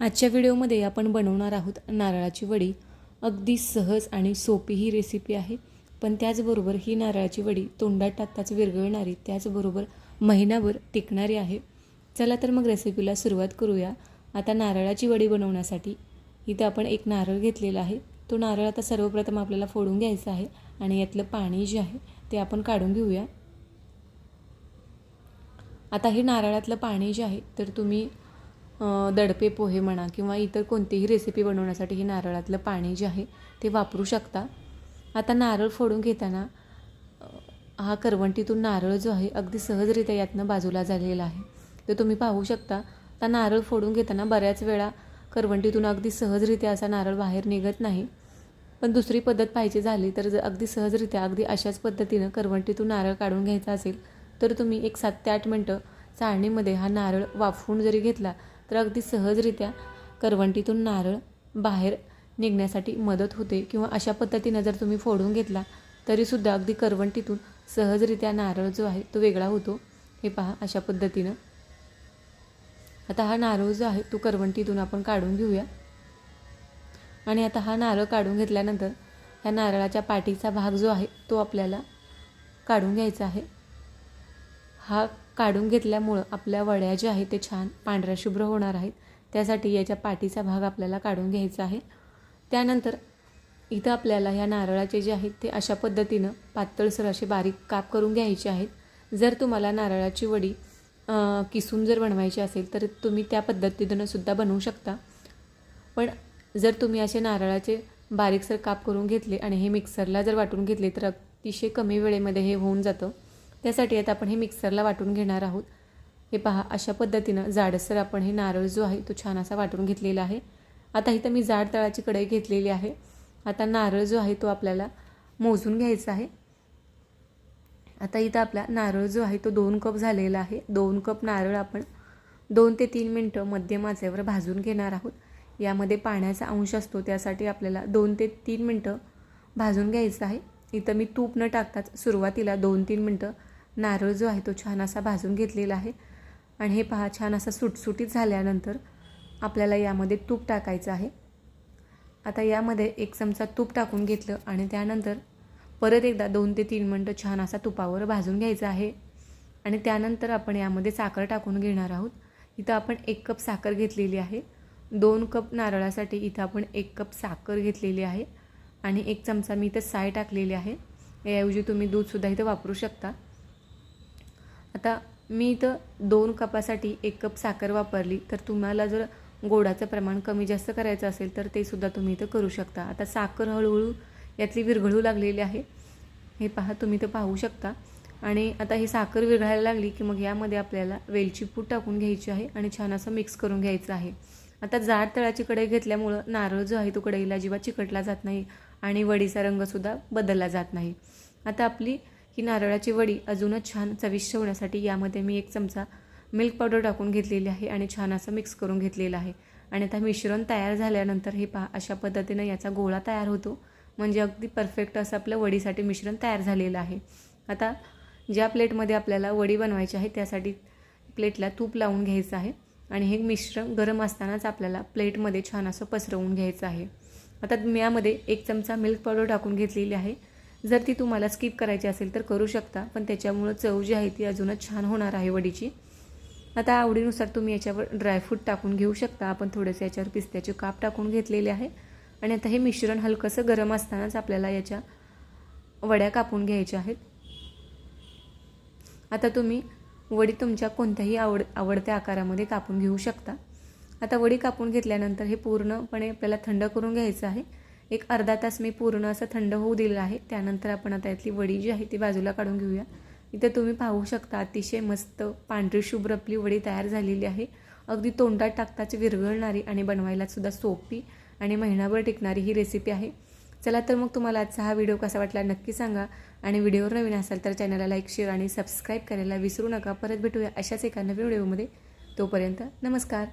आजच्या व्हिडिओमध्ये आपण बनवणार आहोत नारळाची वडी. अगदी सहज आणि सोपी ही रेसिपी आहे. पण त्याचबरोबर ही नारळाची वडी तोंडात टाकताच विरघळणारी त्याचबरोबर महिनाभर टिकणारी आहे. चला तर मग रेसिपीला सुरुवात करूया. आता नारळाची वडी बनवण्यासाठी इथं आपण एक नारळ घेतलेला आहे. तो नारळ आता सर्वप्रथम आपल्याला फोडून घ्यायचा आहे आणि यातलं पाणी जे आहे ते आपण काढून घेऊया. आता हे नारळातलं पाणी जे आहे तर तुम्ही दडपे पोहे म्हणा किंवा इतर कोणतीही रेसिपी बनवण्यासाठी हे नारळातलं पाणी जे आहे ते वापरू शकता. आता नारळ फोडून घेताना हा करवंटीतून नारळ जो आहे अगदी सहजरित्या यातनं बाजूला झालेला आहे. तर तुम्ही पाहू शकता आता नारळ फोडून घेताना बऱ्याच वेळा करवंटीतून अगदी सहजरित्या असा नारळ बाहेर निघत नाही. पण दुसरी पद्धत पाहिजे झाली तर जर अगदी सहजरित्या अगदी अशाच पद्धतीनं करवंटीतून नारळ काढून घ्यायचा असेल तर तुम्ही एक सात ते आठ मिनटं चाळणीमध्ये हा नारळ वाफवून जरी घेतला तर अगदी सहजरित्या करवंटीतून नारळ बाहेर निघण्यासाठी मदत होते किंवा अशा पद्धतीनं जर तुम्ही फोडून घेतला तरीसुद्धा अगदी करवंटीतून सहजरित्या नारळ जो आहे तो वेगळा होतो. हे पहा अशा पद्धतीनं. आता हा नारळ जो आहे तो करवंटीतून आपण काढून घेऊया. आणि आता हा नारळ काढून घेतल्यानंतर ह्या नारळाच्या पाठीचा भाग जो आहे तो आपल्याला काढून घ्यायचा आहे. हा काढून घेतल्यामुळं आपल्या वड्या ज्या आहेत ते छान पांढऱ्या शुभ्र होणार आहेत. त्यासाठी याच्या पाठीचा भाग आपल्याला काढून घ्यायचा आहे. त्यानंतर इथं आपल्याला ह्या नारळाचे जे आहेत ते अशा पद्धतीनं पातळसर असे बारीक काप करून घ्यायचे आहेत. जर तुम्हाला नारळाची वडी किसून जर बनवायची असेल तर तुम्ही त्या पद्धतीनं सुद्धा बनवू शकता. पण जर तुम्ही असे नारळाचे बारीकसर काप करून घेतले आणि हे मिक्सरला जर वाटून घेतले तर अतिशय कमी वेळेमध्ये हे होऊन जातं. त्यासाठी आता आपण हे मिक्सरला वाटून घेणार आहोत. हे पहा अशा पद्धतीनं जाडसर आपण हे नारळ जो आहे तो छान असा वाटून घेतलेला आहे. आता इथं मी जाड तळाची कढई घेतलेली आहे. आता नारळ जो आहे तो आपल्याला मोजून घ्यायचा आहे. आता इथं आपला नारळ जो आहे तो दोन कप झालेला आहे. दोन कप नारळ आपण दोन ते तीन मिनटं मध्यम आचेवर भाजून घेणार आहोत. यामध्ये पाण्याचा अंश असतो त्यासाठी आपल्याला दोन ते तीन मिनटं भाजून घ्यायचं आहे. इथं मी तूप न टाकताच सुरुवातीला दोन तीन मिनटं नारळ जो आहे तो छान असा भाजून घेतलेला आहे. आणि हे पहा छान असा सुटसुटीत झाल्यानंतर आपल्याला यामध्ये तूप टाकायचं आहे. आता यामध्ये एक चमचा तूप टाकून घेतलं आणि त्यानंतर परत एकदा दोन ते तीन मिनटं छान असा तुपावर भाजून घ्यायचा आहे. आणि त्यानंतर आपण यामध्ये साखर टाकून घेणार आहोत. इथं आपण एक कप साखर घेतलेली आहे. दोन कप नारळासाठी इथं आपण एक कप साखर घेतलेली आहे. आणि एक चमचा मी इथं साय टाकलेली आहे. याऐवजी तुम्ही दूधसुद्धा इथं वापरू शकता. आता मी इथं दोन कपासाठी एक कप साखर वापरली तर तुम्हाला जर गोडाचं प्रमाण कमी जास्त करायचं असेल तर ते सुद्धा तुम्ही इथं करू शकता. आता साखर हळूहळू यातली विरघळू लागलेली आहे. हे पहा तुम्ही इथं पाहू शकता. आणि आता ही साखर विरघळायला लागली की मग यामध्ये आपल्याला वेलची पूड टाकून घ्यायची आहे आणि छान असं मिक्स करून घ्यायचं आहे. आता जाड तळाची कढई घेतल्यामुळं नारळ जो आहे तो कढईला अजिबात चिकटला जात नाही आणि वडीचा रंगसुद्धा बदलला जात नाही. आता आपली ही नारळाची वडी अजूनच छान चविष्ट होण्यासाठी यामध्ये मी एक चमचा मिल्क पावडर टाकून घेतलेली आहे आणि छान असं मिक्स करून घेतलेलं आहे. आणि आता मिश्रण तयार झाल्यानंतर हे पहा अशा पद्धतीनं याचा गोळा तयार होतो. म्हणजे अगदी परफेक्ट असं आपलं वडीसाठी मिश्रण तयार झालेलं आहे. आता ज्या प्लेटमध्ये आपल्याला वडी बनवायची आहे त्यासाठी प्लेटला तूप लावून घ्यायचं आहे. आणि हे मिश्रण गरम असतानाच आपल्याला प्लेटमध्ये छान असं पसरवून घ्यायचं आहे. आता मी यामध्ये एक चमचा मिल्क पावडर टाकून घेतलेली आहे. जर ती तुम्हाला स्किप करायची असेल तर करू शकता पण त्याच्यामुळं चव जी आहे ती अजूनच छान होणार आहे वडीची. आता आवडीनुसार तुम्ही याच्यावर ड्रायफ्रूट टाकून घेऊ शकता. आपण थोडेसे याच्यावर पिस्त्याचे काप टाकून घेतलेले आहे. आणि आता हे मिश्रण हलकंसं गरम असतानाच आपल्याला याच्या वड्या कापून घ्यायच्या आहेत. आता तुम्ही वडी तुमच्या कोणत्याही आवड आवडत्या आकारामध्ये कापून घेऊ शकता. आता वडी कापून घेतल्यानंतर हे पूर्णपणे आपल्याला थंड करून घ्यायचं आहे. एक अर्धा तास मी पूर्ण असं थंड होऊ दिलेलं आहे. त्यानंतर आपण आता यातली वडी जी आहे ती बाजूला काढून घेऊया. इथं तुम्ही पाहू शकता अतिशय मस्त पांढरी शुभ्र आपली वडी तयार झालेली आहे. अगदी तोंडात टाकताच विरघळणारी आणि बनवायला सुद्धा सोपी आणि महिनाभर टिकणारी ही रेसिपी आहे. चला तर मग तुम्हाला आजचा हा व्हिडिओ कसा वाटला नक्की सांगा. आणि व्हिडिओवर नवीन असाल तर चॅनलला लाईक शेअर आणि सबस्क्राईब करायला विसरू नका. परत भेटूया अशाच एका नवीन व्हिडिओमध्ये तोपर्यंत नमस्कार.